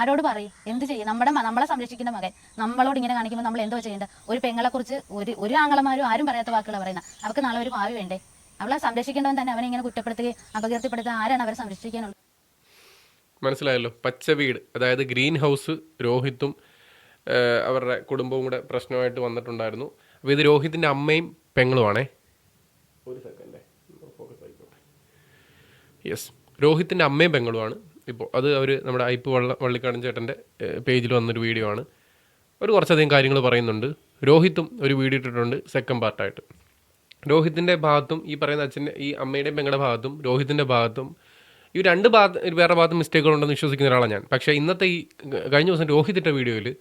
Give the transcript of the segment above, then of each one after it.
ആരോട് പറയും? എന്ത് ചെയ്യും? നമ്മുടെ നമ്മളെ സംരക്ഷിക്കുന്ന മകൻ നമ്മളോട് ഇങ്ങനെ കാണിക്കുമ്പോൾ നമ്മൾ എന്തോ ചെയ്യേണ്ടത് ഒരു പെങ്ങളെ കുറിച്ച് ഒരു ഒരു ആങ്ങളമാരും ആരും പറയാത്ത വാക്കുകൾ പറയുന്നത് അവർക്ക് നാളെ ഒരു ഭാവി വേണ്ടേ? അവളെ സംരക്ഷിക്കേണ്ടവൻ തന്നെ അവനെ ഇങ്ങനെ കുറ്റപ്പെടുത്തുകയും അപകീർത്തിപ്പെടുത്തുക ആരാണ് അവരെ സംരക്ഷിക്കാനുള്ളത്? മനസ്സിലായല്ലോ. പച്ച വീട് അതായത് ഗ്രീൻ ഹൗസ് രോഹിത്തും അവരുടെ കുടുംബവും കൂടെ പ്രശ്നമായിട്ട് വന്നിട്ടുണ്ടായിരുന്നു. അപ്പോൾ ഇത് രോഹിത്തിന്റെ അമ്മയും പെങ്ങളുമാണേ ഒരു സെക്കൻഡേ. ഫോക്കസ് യെസ് രോഹിത്തിന്റെ അമ്മയും പെങ്ങളുമാണ് ഇപ്പോൾ അത് അവർ നമ്മുടെ ഐപ്പ് വള്ള വള്ളിക്കാടൻ ചേട്ടന്റെ പേജിൽ വന്നൊരു വീഡിയോ ആണ്. അവർ കുറച്ചധികം കാര്യങ്ങൾ പറയുന്നുണ്ട്. രോഹിത്തും ഒരു വീഡിയോ ഇട്ടിട്ടുണ്ട് സെക്കൻഡ് പാർട്ടായിട്ട് രോഹിത്തിന്റെ ഭാഗത്തും ഈ പറയുന്ന അച്ഛന്റെ ഈ അമ്മയുടെയും പെങ്ങളുടെ ഭാഗത്തും രോഹിത്തിന്റെ ഭാഗത്തും ഈ രണ്ട് ഭാഗത്ത് വേറെ ഭാഗത്ത് മിസ്റ്റേക്കുകളുണ്ടെന്ന് വിശ്വസിക്കുന്ന ഒരാളാണ് ഞാൻ. പക്ഷേ ഇന്നത്തെ ഈ കഴിഞ്ഞ ദിവസം രോഹിത് ഇട്ട വീഡിയോയിൽ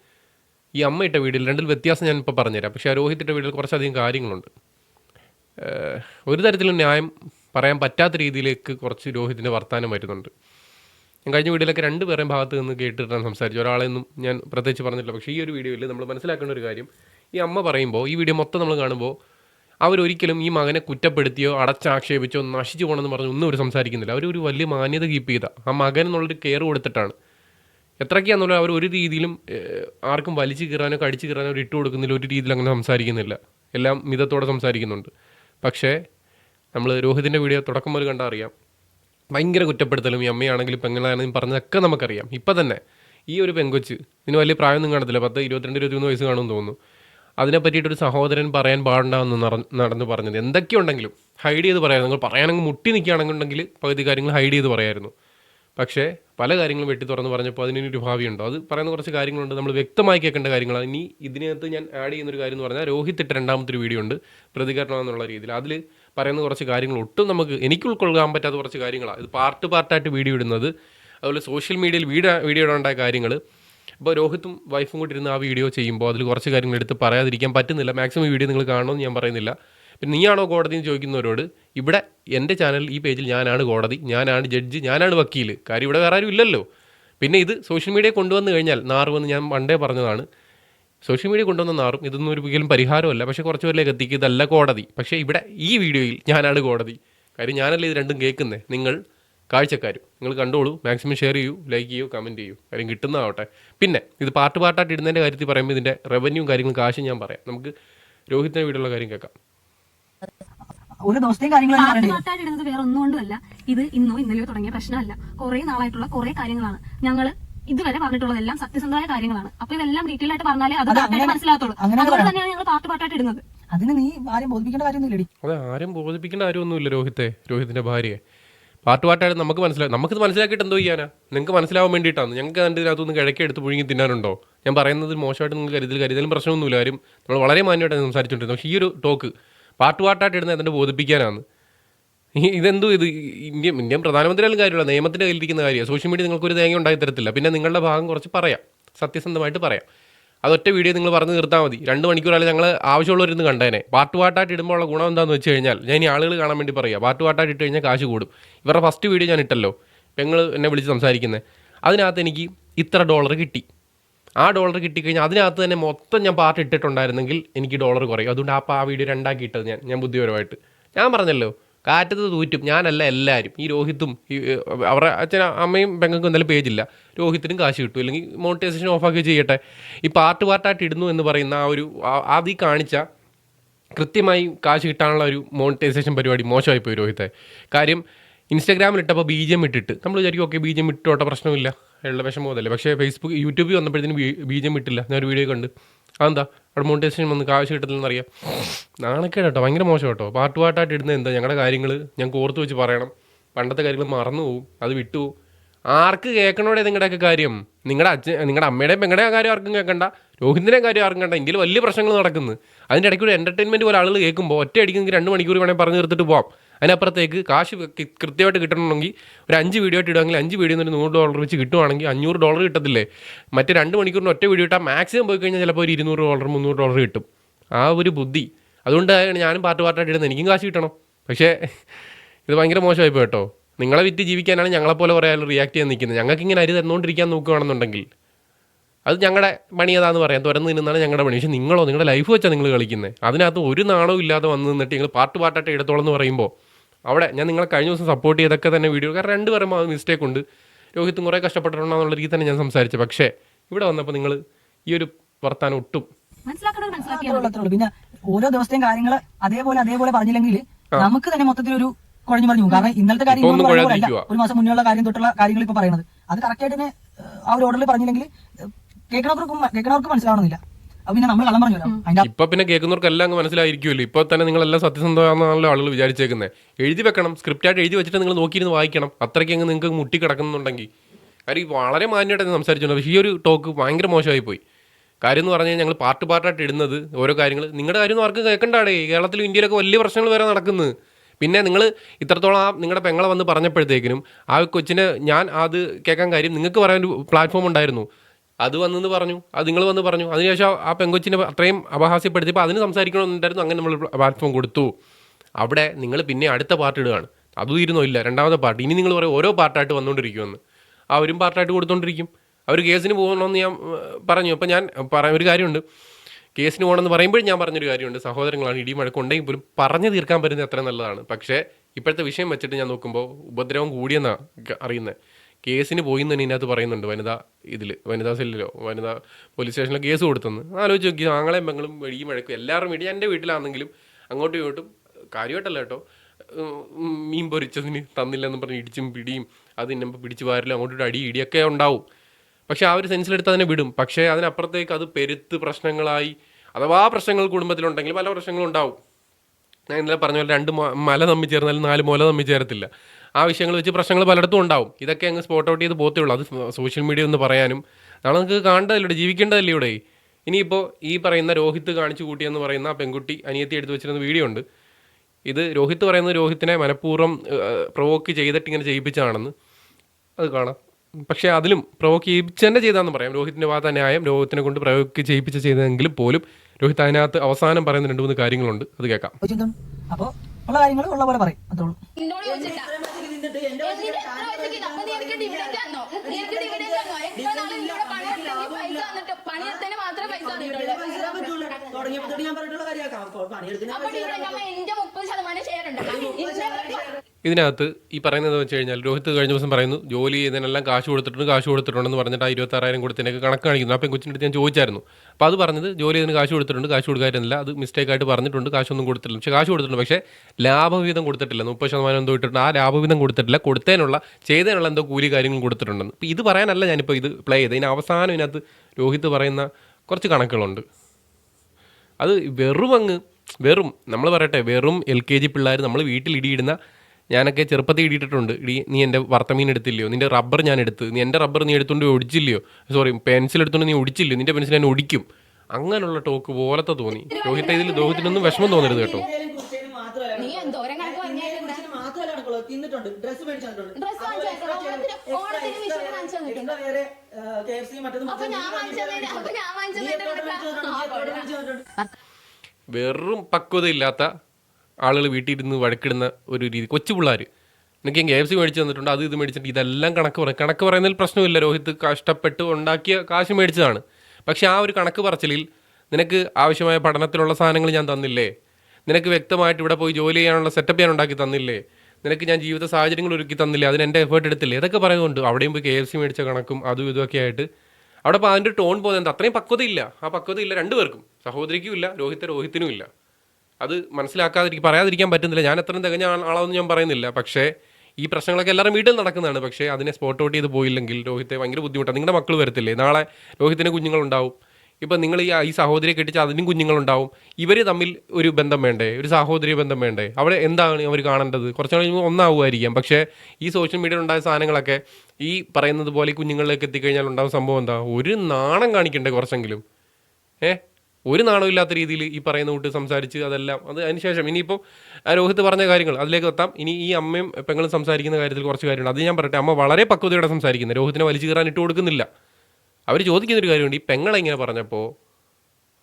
ഈ അമ്മ ഇട്ട വീഡിയോയിൽ രണ്ടിൽ വ്യത്യാസം ഞാൻ ഇപ്പോൾ പറഞ്ഞുതരാം. പക്ഷേ ആ രോഹിത് ഇട്ട വീഡിയോയിൽ കുറച്ചധികം കാര്യങ്ങളുണ്ട്. ഒരു തരത്തിലും ന്യായം പറയാൻ പറ്റാത്ത രീതിയിലേക്ക് കുറച്ച് രോഹിത്തിന്റെ വർത്തമാനം വരുന്നുണ്ട്. ഞാൻ കഴിഞ്ഞ വീഡിയോയിലൊക്കെ രണ്ട് പേരെയും ഭാഗത്ത് നിന്ന് കേട്ടിട്ടാണ് സംസാരിച്ചു ഒരാളെന്നും ഞാൻ പ്രത്യേകിച്ച് പറഞ്ഞിട്ടില്ല. പക്ഷേ ഈ ഒരു വീഡിയോയിൽ നമ്മൾ മനസ്സിലാക്കേണ്ട ഒരു കാര്യം ഈ അമ്മ പറയുമ്പോൾ ഈ വീഡിയോ മൊത്തം നമ്മൾ കാണുമ്പോൾ അവരൊരിക്കലും ഈ മകനെ കുറ്റപ്പെടുത്തിയോ അടച്ചാക്ഷേപിച്ചോ നശിച്ചു പോകണമെന്ന് പറഞ്ഞ് ഒന്നും അവർ സംസാരിക്കുന്നില്ല. അവരൊരു വലിയ മാന്യത കീപ്പ് ചെയ്ത. ആ മകൻ എന്നുള്ളൊരു കെയർ കൊടുത്തിട്ടാണ്. എത്രയ്ക്കാന്നുള്ള അവർ ഒരു രീതിയിലും ആർക്കും വലിച്ചു കീറാനോ കടിച്ചു കീറാനോ ഒരു ഇട്ട് കൊടുക്കുന്നില്ല. ഒരു രീതിയിൽ അങ്ങനെ സംസാരിക്കുന്നില്ല. എല്ലാം മിതത്തോടെ സംസാരിക്കുന്നുണ്ട്. പക്ഷേ നമ്മൾ രോഹിതിന്റെ വീഡിയോ തുടക്കം മുതൽ കണ്ടാൽ അറിയാം. ഭയങ്കര കുറ്റപ്പെടുത്തലും ഈ അമ്മയാണെങ്കിലും പെങ്ങളാണെങ്കിലും പറഞ്ഞതൊക്കെ നമുക്കറിയാം. ഇപ്പം തന്നെ ഈ ഒരു പെങ്കൊച്ച് ഇതിന് വലിയ പ്രായമൊന്നും കാണത്തില്ല പത്ത് ഇരുപത്തിരണ്ട് ഇരുപത്തിമൂന്ന് വയസ്സ് കാണുമെന്ന് തോന്നുന്നു. അതിനെ പറ്റിയിട്ടൊരു സഹോദരൻ പറയാൻ പാടുണ്ടാവെന്ന് നടന്നു പറഞ്ഞത്. എന്തൊക്കെയുണ്ടെങ്കിലും ഹൈഡ് ചെയ്ത് പറയാം. നിങ്ങൾ പറയാനങ്ങ് മുട്ടി നിൽക്കുകയാണെന്നുണ്ടെങ്കിൽ പകുതി കാര്യങ്ങൾ ഹൈഡ് ചെയ്ത് പറയായിരുന്നു. പക്ഷേ പല കാര്യങ്ങളും വെട്ടി തുറന്ന് പറഞ്ഞപ്പോൾ അതിനൊരു ഭാവിയുണ്ടോ. അത് പറയുന്ന കുറച്ച് കാര്യങ്ങളുണ്ട്. നമ്മൾ വ്യക്തമായി കേൾക്കേണ്ട കാര്യങ്ങളാണ്. ഇനി ഇതിനകത്ത് ഞാൻ ആഡ് ചെയ്യുന്നൊരു കാര്യം എന്ന് പറഞ്ഞാൽ രോഹിത് ഇട്ട രണ്ടാമത്തെ ഒരു വീഡിയോ ഉണ്ട്. പ്രതികരണം എന്നുള്ള രീതിയിൽ. അതിൽ പറയുന്ന കുറച്ച് കാര്യങ്ങൾ ഒട്ടും നമുക്ക് എനിക്ക് ഉൾക്കൊള്ളാൻ പറ്റാത്ത കുറച്ച് കാര്യങ്ങളാണ് ഇത് പാർട്ട് പാർട്ടായിട്ട് വീഡിയോ ഇടുന്നത് അതുപോലെ സോഷ്യൽ മീഡിയയിൽ വീഡിയോ വീഡിയോ ഇടേണ്ട കാര്യങ്ങൾ ഇപ്പോൾ രോഹിത്തും വൈഫും കൂടി ഇരുന്ന് ആ വീഡിയോ ചെയ്യുമ്പോൾ അതിൽ കുറച്ച് കാര്യങ്ങൾ എടുത്ത് പറയാതിരിക്കാൻ പറ്റുന്നില്ല. മാക്സിമം വീഡിയോ നിങ്ങൾ കാണണമെന്ന് ഞാൻ പറയുന്നില്ല. പിന്നെ നീയാണോ കോടതി എന്ന് ചോദിക്കുന്നവരോട് ഇവിടെ എന്റെ ചാനൽ ഈ പേജിൽ ഞാനാണ് കോടതി ഞാനാണ് ജഡ്ജ് ഞാനാണ് വക്കീൽ കാര്യം ഇവിടെ വേറെ ആരും ഇല്ലല്ലോ. പിന്നെ ഇത് സോഷ്യൽ മീഡിയ കൊണ്ടുവന്നു കഴിഞ്ഞാൽ നാറുമെന്ന് ഞാൻ പണ്ടേ പറഞ്ഞതാണ്. സോഷ്യൽ മീഡിയ കൊണ്ടുവന്ന നാറും. ഇതൊന്നും ഒരു ഒരിക്കലും പരിഹാരമല്ല പക്ഷേ കുറച്ച് പേരിലേക്ക് എത്തിക്കുക ഇതല്ല കോടതി. പക്ഷേ ഇവിടെ ഈ വീഡിയോയിൽ ഞാനാണ് കോടതി. കാര്യം ഞാനല്ല ഇത് രണ്ടും കേൾക്കുന്നത് നിങ്ങൾ കാഴ്ചക്കാരും. നിങ്ങൾ കണ്ടോളൂ. മാക്സിമം ഷെയർ ചെയ്യൂ ലൈക്ക് ചെയ്യൂ കമന്റ് ചെയ്യൂ. കാര്യം കിട്ടുന്നതാവട്ടെ. പിന്നെ ഇത് പാർട്ട് പാർട്ടായിട്ട് ഇടുന്നതിന്റെ കാര്യത്തിൽ പറയുമ്പോൾ ഇതിന്റെ റവന്യൂ കാര്യങ്ങളും കാശും ഞാൻ പറയാം. നമുക്ക് രോഹിത്തിന്റെ വീടുള്ള കാര്യം കേൾക്കാം. ഒരു ദിവസത്തെയും? പാർട്ടായിട്ട് ഇടുന്നത് വേറെ ഒന്നും കൊണ്ടുമല്ല ഇത് ഇന്നോ ഇന്നലെയോ തുടങ്ങിയ പ്രശ്നമല്ല. കുറെ നാളായിട്ടുള്ള കുറെ കാര്യങ്ങളാണ്. ഞങ്ങൾ ഇതുവരെ പറഞ്ഞിട്ടുള്ളതെല്ലാം സത്യസന്ധമായ കാര്യങ്ങളാണ്. അപ്പൊ ഇതെല്ലാം ഡീറ്റെയിൽ ആയിട്ട് പറഞ്ഞാലേ അത് കറക്റ്റായിട്ട് അങ്ങനെ- മനസ്സിലാകത്തുള്ളൂ. അങ്ങനെ അതുകൊണ്ട് തന്നെയാണ് ഞങ്ങൾ പാർട്ട് പാർട്ടായിട്ട് ഇടുന്നത്. അതിന് നീ ആരും ബോധിപ്പിക്കേണ്ട കാര്യമൊന്നുമില്ലടി. അതെ ആരും ബോധിപ്പിക്കേണ്ട കാര്യമൊന്നുമില്ല രോഹിത്തെ രോഹിത്തിന്റെ ഭാര്യയെ. പാട്ട് പാട്ടായിട്ട് നമുക്ക് മനസ്സിലാവും നമുക്കിത് മനസ്സിലാക്കിയിട്ട് എന്തോ ചെയ്യാനാ? നിങ്ങൾക്ക് മനസ്സിലാവാൻ വേണ്ടിയിട്ടാണ് ഞങ്ങൾക്ക് അതിന്റെ ഇതിനകത്തുനിന്ന് കിഴക്കി എടുത്ത് പുഴുങ്ങി തിന്നാനുണ്ടോ? ഞാൻ പറയുന്നത് മോശമായിട്ട് നിങ്ങൾക്ക് കരുതൽ കരുതലും പ്രശ്നമൊന്നുമില്ല. കാര്യം നമ്മൾ വളരെ മാന്യമായിട്ട് സംസാരിച്ചുകൊണ്ടിരുന്നത് പക്ഷേ ഈ ഒരു ടോക്ക് പാട്ട് പാട്ടായിട്ട് ഇടുന്നത് അതിന്റെ ബോധിപ്പിക്കാനാണ് ഇതെന്തോ ഇത്? ഇന്ത്യ ഇന്ത്യൻ പ്രധാനമന്ത്രിയാലും കാര്യമില്ല. നിയമത്തിന്റെ കയ്യിലിരിക്കുന്ന കാര്യമാണ്. സോഷ്യൽ മീഡിയ നിങ്ങൾക്ക് ഒരു തേങ്ങ ഉണ്ടായി തരത്തില്ല പിന്നെ നിങ്ങളുടെ ഭാഗം കുറച്ച് പറയാം. സത്യസന്ധമായിട്ട് പറയാം. അതൊറ്റ വീഡിയോ നിങ്ങൾ പറഞ്ഞ് നിർത്താൽ മതി. രണ്ട് മണിക്കൂറായാലും ഞങ്ങൾ ആവശ്യമുള്ളവരിന്ന് കണ്ടേനെ. പാട്ട് പാട്ടായിട്ട് ഇടുമ്പോൾ ഉള്ള ഗുണം എന്താണെന്ന് വെച്ച് കഴിഞ്ഞാൽ ഞാൻ ഈ ആളുകൾ കാണാൻ വേണ്ടി പറയാം. പാട്ട് പാട്ടായിട്ട് ഇട്ട് കഴിഞ്ഞാൽ കാശ് കൂടും. ഇവരുടെ ഫസ്റ്റ് വീഡിയോ ഞാൻ ഇട്ടല്ലോ. പെങ്ങൾ എന്നെ വിളിച്ച് സംസാരിക്കുന്നത് അതിനകത്ത് എനിക്ക് ഇത്ര ഡോളർ കിട്ടി. ആ ഡോളർ കിട്ടിക്കഴിഞ്ഞാൽ അതിനകത്ത് തന്നെ മൊത്തം ഞാൻ പാർട്ട് ഇട്ടിട്ടുണ്ടായിരുന്നെങ്കിൽ എനിക്ക് ഡോളർ കുറയും. അതുകൊണ്ട് ആ ആ വീഡിയോ രണ്ടാക്കി ഇട്ടത് ഞാൻ ഞാൻ ബുദ്ധിപരമായിട്ട്. ഞാൻ പറഞ്ഞല്ലോ കാറ്റത്ത് തൂറ്റും. ഞാനല്ല എല്ലാവരും ഈ രോഹിത്തും അവരുടെ അച്ഛൻ അമ്മയും പെങ്ങൾക്കും എന്തായാലും പേജില്ല. രോഹിത്തിനും കാശ് കിട്ടും. അല്ലെങ്കിൽ മോണിറ്റൈസേഷൻ ഓഫാക്കി ചെയ്യട്ടെ. ഈ പാർട്ട് പാർട്ടായിട്ട് ഇടുന്നു എന്ന് പറയുന്ന ആ ഒരു ആ- കാണിച്ച കൃത്യമായി കാശ് കിട്ടാനുള്ള ഒരു മോണിറ്റൈസേഷൻ പരിപാടി മോശമായി പോയി രോഹിത്തെ. കാര്യം ഇൻസ്റ്റാഗ്രാമിൽ ഇട്ടപ്പോൾ ബി ജി എം ഇട്ടിട്ട്. നമ്മൾ വിചാരിക്കും ഓക്കെ ബി ജി എം ഇട്ടോട്ടെ പ്രശ്നമില്ല. ഉള്ള വിഷമം മുതലേ പക്ഷേ ഫേസ്ബുക്ക് യൂട്യൂബിൽ വന്നപ്പോഴത്തേനും ബി ജി എം ഇട്ടില്ല ഞാനൊരു വീഡിയോ കണ്ട്. അതെന്താ? അവിടെ മോണിറ്റൈസേഷൻ വന്ന് കാശ് കിട്ടില്ലെന്നറിയാം നാണക്കേട് കേട്ടോ ഭയങ്കര മോശം കേട്ടോ. പാട്ട് പാട്ടായിട്ട് ഇടുന്നത് എന്താ? ഞങ്ങളുടെ കാര്യങ്ങൾ ഞാൻ കോർത്ത് വെച്ച് പറയണം. പണ്ടത്തെ കാര്യങ്ങൾ മറന്നു പോകും അത് വിട്ടുപോകും ആർക്ക് കേൾക്കണോടെ നിങ്ങളുടെയൊക്കെ കാര്യം? നിങ്ങളുടെ അച്ഛൻ നിങ്ങളുടെ അമ്മയുടെയും പെങ്ങളുടെയും കാര്യം ആർക്കും കേൾക്കണ്ട. രോഹിതിന്റെയും കാര്യം ആർക്കും കണ്ട. എങ്കിലും വലിയ പ്രശ്നങ്ങൾ നടക്കുന്നു. അതിന്റെ ഇടയ്ക്ക് ഒരു എന്റർടൈൻമെന്റ് പോലെ ആളുകൾ കേൾക്കുമ്പോൾ ഒറ്റ അടിക്കുമെങ്കിൽ രണ്ട് മണിക്കൂർ വേണമെങ്കിൽ പറഞ്ഞു തീർത്തിട്ട് പോകാം അതിനപ്പുറത്തേക്ക് കാശ് കൃത്യമായിട്ട് കിട്ടണമെങ്കിൽ ഒരു അഞ്ച് വീഡിയോ ആയിട്ട് അഞ്ച് വീഡിയോ ഒരു നൂറ് ഡോളർ വെച്ച് കിട്ടുവാണെങ്കിൽ അഞ്ഞൂറ് ഡോളർ കിട്ടത്തില്ലേ? മറ്റേ രണ്ട് മണിക്കൂറിന് ഒറ്റ വീഡിയോ ഇട്ടാൽ മാക്സിമം പോയി കഴിഞ്ഞാൽ ചിലപ്പോൾ ഒരു ഇരുന്നൂറ് ഡോളർ മുന്നൂറ് ഡോളർ കിട്ടും. ആ ഒരു ബുദ്ധി. അതുകൊണ്ടാണ് ഞാനും പാട്ട് പാട്ടായിട്ട് ഇടുന്നത്. എനിക്കും കാശ് കിട്ടണം. പക്ഷേ ഇത് ഭയങ്കര മോശമായി കേട്ടോ. നിങ്ങളെ വിറ്റ് ജീവിക്കാനാണ് ഞങ്ങളെപ്പോലെ കുറേ ആൾ റിയാക്ട് ചെയ്യാൻ നിൽക്കുന്നത്. ഞങ്ങൾക്ക് ഇങ്ങനെ അരി തന്നുകൊണ്ടിരിക്കാൻ നോക്കുകയാണെന്നുണ്ടെങ്കിൽ അത് ഞങ്ങളുടെ പണി ഏതാന്ന് പറയാം. തുറന്ന് നിന്നാണ് ഞങ്ങളുടെ പണി. പക്ഷെ നിങ്ങളോ നിങ്ങളുടെ ലൈഫ് വെച്ചാൽ നിങ്ങൾ കളിക്കുന്നത് അതിനകത്ത് ഒരു നാണവും ഇല്ലാതെ വന്ന് നിന്നിട്ട് നിങ്ങൾ പാട്ട് പാട്ടായിട്ട് ഇടത്തോളം എന്ന് പറയുമ്പോൾ അവിടെ ഞാൻ നിങ്ങളെ കഴിഞ്ഞ ദിവസം സപ്പോർട്ട് ചെയ്തൊക്കെ തന്നെ വീഡിയോ കാരണം രണ്ട് പേരും മിസ്റ്റേക്ക് ഉണ്ട്. രോഹിത്തും കുറേ കഷ്ടപ്പെട്ടിട്ടുണ്ടെന്നുള്ള രീതി തന്നെ ഞാൻ സംസാരിച്ചു. പക്ഷേ ഇവിടെ വന്നപ്പോൾ നിങ്ങൾ ഈ ഒരു വർത്താനം ഒട്ടും. ഉള്ളൂ. പിന്നെ ഓരോ ദിവസത്തെയും കാര്യങ്ങൾ അതേപോലെ അതേപോലെ പറഞ്ഞില്ലെങ്കിൽ നമുക്ക് തന്നെ മൊത്തത്തിൽ ഒരു കുഴഞ്ഞു പറഞ്ഞു കാരണം ഇന്നലത്തെ കാര്യം. ഒരു മാസം മുന്നേയുള്ള കാര്യം തൊട്ടുള്ള കാര്യങ്ങൾ ഇപ്പൊ പറയുന്നത്. അത് കറക്റ്റ് ആയിട്ട് തന്നെ ആ ഒരു ഓർഡറിൽ പറഞ്ഞില്ലെങ്കിൽ കേൾക്കണവർക്കും കേൾക്കണവർക്ക് മനസ്സിലാവണമെന്നില്ല. പിന്നെ നമ്മൾ കള്ളം പറഞ്ഞല്ലോ അതിന്റെ ഇപ്പൊ പിന്നെ കേൾക്കുന്നവർക്ക് എല്ലാം അങ്ങ് മനസ്സിലായിരിക്കുമല്ലോ. ഇപ്പൊ തന്നെ നിങ്ങൾ എല്ലാം സത്യസന്ധമാണെന്നാണല്ലോ ആളുകൾ വിചാരിച്ചേക്കുന്നത് എഴുതി വെക്കണം സ്ക്രിപ്റ്റായിട്ട് എഴുതി വെച്ചിട്ട് നിങ്ങൾ നോക്കിയിരുന്ന് വായിക്കണം. അത്രയ്ക്ക് അങ്ങ് നിങ്ങൾക്ക് മുട്ടി കിടക്കുന്നുണ്ടെങ്കിൽ. കാര്യം വളരെ മാന്യമായിട്ട് സംസാരിച്ചിട്ടുണ്ട് പക്ഷേ ഈ ഒരു ടോക്ക് ഭയങ്കര മോശമായി പോയി കാര്യം എന്ന് പറഞ്ഞാൽ ഞങ്ങൾ പാർട്ട് പാർട്ടായിട്ട് ഇടുന്നത് ഓരോ കാര്യങ്ങൾ നിങ്ങളുടെ കാര്യം ഒന്നും ആർക്കും കേൾക്കണ്ടാടേ. കേരളത്തിലും ഇന്ത്യയിലൊക്കെ വലിയ പ്രശ്നങ്ങൾ വരെ നടക്കുന്നത് പിന്നെ നിങ്ങൾ ഇത്രത്തോളം ആ നിങ്ങളുടെ പെങ്ങളെ വന്ന് പറഞ്ഞപ്പോഴത്തേക്കിനും ആ കൊച്ചിനെ ഞാൻ അത് കേൾക്കാൻ കാര്യം നിങ്ങൾക്ക് പറയാൻ ഒരു പ്ലാറ്റ്ഫോം ഉണ്ടായിരുന്നു. അത് വന്നെന്ന് പറഞ്ഞു. അത് നിങ്ങൾ വന്ന് പറഞ്ഞു. അതിനുശേഷം ആ പെങ്കൊച്ചിനെ അത്രയും അപഹാസ്യപ്പെടുത്തിയപ്പോൾ അതിന് സംസാരിക്കണമെന്നുണ്ടായിരുന്നു. അങ്ങനെ നമ്മൾ പ്ലാറ്റ്ഫോം കൊടുത്തു. അവിടെ നിങ്ങൾ പിന്നെ അടുത്ത പാർട്ട് ഇടുകയാണ്. അതും ഇരുന്നോ? ഇല്ല. രണ്ടാമത്തെ പാർട്ട് ഇനി നിങ്ങൾ പറയും ഓരോ പാർട്ടായിട്ട് വന്നുകൊണ്ടിരിക്കുമെന്ന് അവരും പാർട്ടായിട്ട് കൊടുത്തുകൊണ്ടിരിക്കും അവർ കേസിന് പോകണമെന്ന് ഞാൻ പറഞ്ഞു. അപ്പം ഞാൻ പറയാൻ ഒരു കാര്യമുണ്ട്. കേസിന് പോകണമെന്ന് പറയുമ്പോഴും ഞാൻ പറഞ്ഞൊരു കാര്യമുണ്ട്. സഹോദരങ്ങളാണ് ഇടി മഴക്കുണ്ടെങ്കിൽ പോലും പറഞ്ഞു തീർക്കാൻ പറ്റുന്നത് എത്ര നല്ലതാണ്. പക്ഷേ ഇപ്പോഴത്തെ വിഷയം വെച്ചിട്ട് ഞാൻ നോക്കുമ്പോൾ ഉപദ്രവം കൂടിയെന്നാണ് അറിയുന്നത് കേസിന് പോയി തന്നെ ഇതിനകത്ത് പറയുന്നുണ്ട് വനിതാ ഇതിൽ വനിതാ സെല്ലിലോ വനിതാ പോലീസ് സ്റ്റേഷനിലോ കേസ് കൊടുത്തെന്ന്. ആലോചിച്ച് നോക്കി ആങ്ങളെയും പെങ്ങളും വെടിയും മഴക്കും എല്ലാവരും വേണ്ടി എന്റെ വീട്ടിലാണെങ്കിലും അങ്ങോട്ടും ഇങ്ങോട്ടും കാര്യമായിട്ടല്ല കേട്ടോ. മീൻ പൊരിച്ചതിന് തന്നില്ലെന്ന് പറഞ്ഞ് ഇടിച്ചും പിടിയും അത് ഇന്നുമ്പോൾ പിടിച്ച് വാരലും അങ്ങോട്ടും അടി ഇടിയൊക്കെ ഉണ്ടാവും. പക്ഷേ ആ ഒരു സെൻസിലെടുത്ത് അതിനെ വിടും. പക്ഷേ അതിനപ്പുറത്തേക്ക് അത് പെരുത്ത് പ്രശ്നങ്ങളായി അഥവാ പ്രശ്നങ്ങൾ കുടുംബത്തിലുണ്ടെങ്കിൽ പല പ്രശ്നങ്ങളും ഉണ്ടാവും. ഞാൻ ഇന്നലെ പറഞ്ഞ പോലെ രണ്ട് മല തമ്മിൽ ചേർന്നാലും നാല് മുല തമ്മിൽ ചേരത്തില്ല. ആ വിഷയങ്ങൾ വെച്ച് പ്രശ്നങ്ങൾ പലയിടത്തും ഉണ്ടാവും. ഇതൊക്കെ അങ്ങ് സ്പോട്ട് ഔട്ട് ചെയ്ത് പോത്തേ ഉള്ളൂ. അത് സോഷ്യൽ മീഡിയ ഒന്ന് പറയാനും. നാളെ നമുക്ക് കാണേണ്ടതല്ലേ? ജീവിക്കേണ്ടതല്ലേ ഇവിടെ? ഇനിയിപ്പോൾ ഈ പറയുന്ന രോഹിത്ത് കാണിച്ചു കൂട്ടിയെന്ന് പറയുന്ന ആ പെൺകുട്ടി അനിയത്തി എടുത്തു വെച്ചിരുന്ന വീഡിയോ ഉണ്ട്. ഇത് രോഹിത്ത് പറയുന്ന രോഹിത്തിനെ മനഃപൂർവം പ്രൊവോക്ക് ചെയ്തിട്ട് ഇങ്ങനെ ചെയ്യിപ്പിച്ചാണെന്ന് അത് കാണാം. പക്ഷേ അതിലും പ്രൊവോക്ക് ചെയ്യിപ്പിച്ച് തന്നെ ചെയ്താന്ന് പറയാം. രോഹിത്തിന്റെ ഭാഗത്ത് ന്യായം രോഹിത്തിനെ കൊണ്ട് പ്രൊവോക്ക് ചെയ്യിപ്പിച്ച് ചെയ്തെങ്കിലും പോലും രോഹിത് അതിനകത്ത് അവസാനം പറയുന്ന രണ്ട് മൂന്ന് കാര്യങ്ങളുണ്ട്. അത് കേൾക്കാം. അപ്പൊ ഉള്ള കാര്യങ്ങൾ ഉള്ള പോലെ പറയും. അത്രേ ഉള്ളൂ. തുടങ്ങിയപ്പോഴത്തേക്ക് ഞാൻ പറഞ്ഞിട്ടുള്ള കാര്യമാക്കാം പണിയെടുക്കുന്ന ഇതിനകത്ത് ഈ പറയുന്നത് വെച്ച് കഴിഞ്ഞാൽ രോഹിത് കഴിഞ്ഞ ദിവസം പറയുന്നു ജോലി ചെയ്തതിനെല്ലാം കാശ് കൊടുത്തിട്ടുണ്ട് കാശ് കൊടുത്തിട്ടുണ്ടെന്ന് പറഞ്ഞിട്ട് ആ ഇരുപത്താറായിരം കൊടുത്തതിനൊക്കെ കണക്ക് കാണിക്കുന്നു അപ്പം കൊച്ചിന്റെ അടുത്ത് ഞാൻ ചോദിച്ചായിരുന്നു. അപ്പോൾ അത് പറഞ്ഞത് ജോലി ചെയ്തതിന് കാശ് കൊടുത്തിട്ടുണ്ട് കാശ് കൊടുക്കാറില്ല അത് മിസ്റ്റേക്ക് ആയിട്ട് പറഞ്ഞിട്ടുണ്ട് കാശൊന്നും കൊടുത്തിട്ടില്ല. പക്ഷേ കാശ് കൊടുത്തിട്ടുണ്ട് പക്ഷേ ലാഭവിഹിതം കൊടുത്തിട്ടില്ല. മുപ്പത് ശതമാനം എന്തോ ഇട്ടിട്ടുണ്ട്. ആ ലാഭവിഹിതം കൊടുത്തിട്ടില്ല. കൊടുത്തതിനുള്ള ചെയ്തതിനുള്ള എന്തോ കൂലി കാര്യങ്ങൾ കൊടുത്തിട്ടുണ്ടെന്ന്. അപ്പോൾ ഇത് പറയാനല്ല ഞാനിപ്പോൾ ഇത് പ്ലേ ചെയ്തത്. ഇതിന് അവസാനം ഇതിനകത്ത് രോഹിത് പറയുന്ന കുറച്ച് കണക്കുകളുണ്ട്. അത് വെറും അങ്ങ് വെറും നമ്മൾ പറയട്ടെ വെറും എൽ കെ ജി പിള്ളേർ നമ്മൾ വീട്ടിൽ ഇടിയിടുന്ന ഞാനൊക്കെ ചെറുപ്പത്തിൽ ഇടിയിട്ടിട്ടുണ്ട്. ഇടി നീ എന്റെ വർത്തമീൻ എടുത്തില്ലയോ? നിന്റെ റബ്ബർ ഞാൻ എടുത്ത്. നീ എന്റെ റബ്ബർ നീ എടുത്തുകൊണ്ട് ഒടിച്ചില്ലയോ? സോറി പെൻസിൽ എടുത്തുകൊണ്ട് നീ ഒടിച്ചില്ലയോ? നിന്റെ പെൻസിൽ ഞാൻ ഒടിക്കും. അങ്ങനെയുള്ള ടോക്ക് പോലത്തെ തോന്നി. രോഹിത് ഇതിൽ രോഹിത്തിനൊന്നും വിഷമം തോന്നരുത് കേട്ടോ. തിന്നിട്ടുണ്ട്. ഡ്രസ് മേടിച്ചു വെറും പക്വതയില്ലാത്ത ആളുകൾ വീട്ടിൽ ഇരുന്ന് വഴക്കിടുന്ന ഒരു രീതി. കൊച്ചു പിള്ളേർ എനിക്ക് കെ എഫ് സി മേടിച്ച് തന്നിട്ടുണ്ട് അത് ഇത് മേടിച്ചിട്ട് ഇതെല്ലാം കണക്ക് പറയും കണക്ക് പറയുന്നതിൽ പ്രശ്നമില്ല. രോഹിത് കഷ്ടപ്പെട്ട് ഉണ്ടാക്കിയ കാശ് മേടിച്ചതാണ്. പക്ഷേ ആ ഒരു കണക്ക് പറച്ചിലിൽ നിനക്ക് ആവശ്യമായ പഠനത്തിലുള്ള സാധനങ്ങൾ ഞാൻ തന്നില്ലേ? നിനക്ക് വ്യക്തമായിട്ട് ഇവിടെ പോയി ജോലി ചെയ്യാനുള്ള സെറ്റപ്പ് ഞാൻ ഉണ്ടാക്കി തന്നില്ലേ? നിനക്ക് ഞാൻ ജീവിത സാഹചര്യങ്ങൾ ഒരുക്കി തന്നില്ലേ? അതിന് എന്റെ എഫേർട്ട് എടുത്തില്ലേ? ഇതൊക്കെ പറയുന്നുണ്ട്. അവിടെയും പോയി കെ എഫ് സി മേടിച്ച കണക്കും അതും ഇതൊക്കെ ആയിട്ട്. അവിടെ അപ്പോൾ അതിന്റെ ടോൺ പോകുന്നത് അത്രയും പക്വതയില്ല. ആ പക്വതയില്ല രണ്ടുപേർക്കും. സഹോദരിക്കും ഇല്ല രോഹിത്തെ രോഹിത്തിനും ഇല്ല. അത് മനസ്സിലാക്കാതിരിക്കും പറയാതിരിക്കാൻ പറ്റുന്നില്ല. ഞാൻ എത്രയും തികഞ്ഞ ആളാണെന്ന് ഞാൻ പറയുന്നില്ല. പക്ഷേ ഈ പ്രശ്നങ്ങളൊക്കെ എല്ലാവരും വീട്ടിൽ നടക്കുന്നതാണ്. പക്ഷേ അതിനെ സ്പോട്ട് ഔട്ട് ചെയ്ത് പോയില്ലെങ്കിൽ രോഹിത്തെ ഭയങ്കര ബുദ്ധിമുട്ടാണ്. നിങ്ങളുടെ മക്കൾ വരത്തില്ലേ? നാളെ രോഹിത്തിന് കുഞ്ഞുങ്ങളുണ്ടാവും. ഇപ്പം നിങ്ങൾ ഈ ഈ സഹോദരിയെ കെട്ടിച്ച് അതിനും കുഞ്ഞുങ്ങളുണ്ടാവും. ഇവർ തമ്മിൽ ഒരു ബന്ധം വേണ്ടേ? ഒരു സഹോദരി ബന്ധം വേണ്ടേ? അവിടെ എന്താണ് അവർ കാണേണ്ടത്? കുറച്ച് കഴിയുമ്പോൾ ഒന്നാവുമായിരിക്കാം. പക്ഷേ ഈ സോഷ്യൽ മീഡിയയിൽ ഉണ്ടായ സാധനങ്ങളൊക്കെ ഈ പറയുന്നത് പോലെ കുഞ്ഞുങ്ങളിലേക്ക് എത്തിക്കഴിഞ്ഞാൽ ഉണ്ടാകുന്ന സംഭവം എന്താ? ഒരു നാണം കാണിക്കണ്ടേ കുറച്ചെങ്കിലും? ഏ? ഒരു നാണമില്ലാത്ത രീതിയിൽ ഈ പറയുന്ന കൂട്ട് സംസാരിച്ച് അതെല്ലാം അത് അതിനുശേഷം ഇനിയിപ്പോൾ രോഹിത് പറഞ്ഞ കാര്യങ്ങൾ അതിലേക്ക് എത്താം. ഇനി ഈ അമ്മയും പെങ്ങളും സംസാരിക്കുന്ന കാര്യത്തിൽ കുറച്ച് കാര്യമുണ്ട്. അത് ഞാൻ പറയട്ടെ അമ്മ വളരെ പക്വതയോടെ സംസാരിക്കുന്നത് രോഹിത്തിനെ വലിച്ചു കയറാൻ ഇട്ട് കൊടുക്കുന്നില്ല. അവർ ചോദിക്കുന്നൊരു കാര്യമുണ്ട്. ഈ പെങ്ങളെങ്ങനെ പറഞ്ഞപ്പോൾ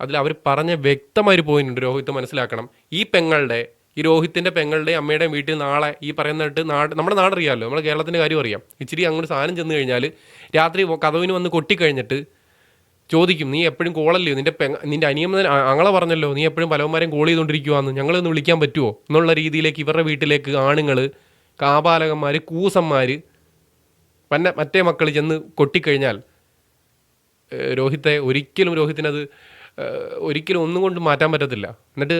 അതിൽ അവർ പറഞ്ഞ വ്യക്തമായൊരു പോയിന്റ് ഉണ്ട് രോഹിത്ത് മനസ്സിലാക്കണം. ഈ പെങ്ങളുടെ ഈ രോഹിത്തിന്റെ പെങ്ങളുടെ അമ്മയുടെയും വീട്ടിൽ നാളെ ഈ പറയുന്നിട്ട് നാട് നമ്മുടെ നാടറിയാമല്ലോ നമ്മുടെ കേരളത്തിന്റെ കാര്യം അറിയാം. ഇച്ചിരി അങ്ങോട്ട് സാധനം ചെന്ന് കഴിഞ്ഞാൽ രാത്രി കഥവിന് വന്ന് കൊട്ടിക്കഴിഞ്ഞിട്ട് ചോദിക്കും നീ എപ്പോഴും കോളല്ലേ നിന്റെ നിന്റെ അനിയമ്മ അങ്ങളെ പറഞ്ഞല്ലോ നീ എപ്പോഴും പലവന്മാരെയും കോൾ ചെയ്തുകൊണ്ടിരിക്കുവാന്ന് ഞങ്ങളൊന്ന് വിളിക്കാൻ പറ്റുമോ എന്നുള്ള രീതിയിലേക്ക് ഇവരുടെ വീട്ടിലേക്ക് ആണുങ്ങൾ കാപാലകന്മാർ കൂസന്മാർ പിന്നെ മറ്റേ മക്കൾ ചെന്ന് കൊട്ടിക്കഴിഞ്ഞാൽ രോഹിത്തെ ഒരിക്കലും രോഹിത്തിനത് ഒരിക്കലും ഒന്നും കൊണ്ട് മാറ്റാൻ പറ്റത്തില്ല. എന്നിട്ട്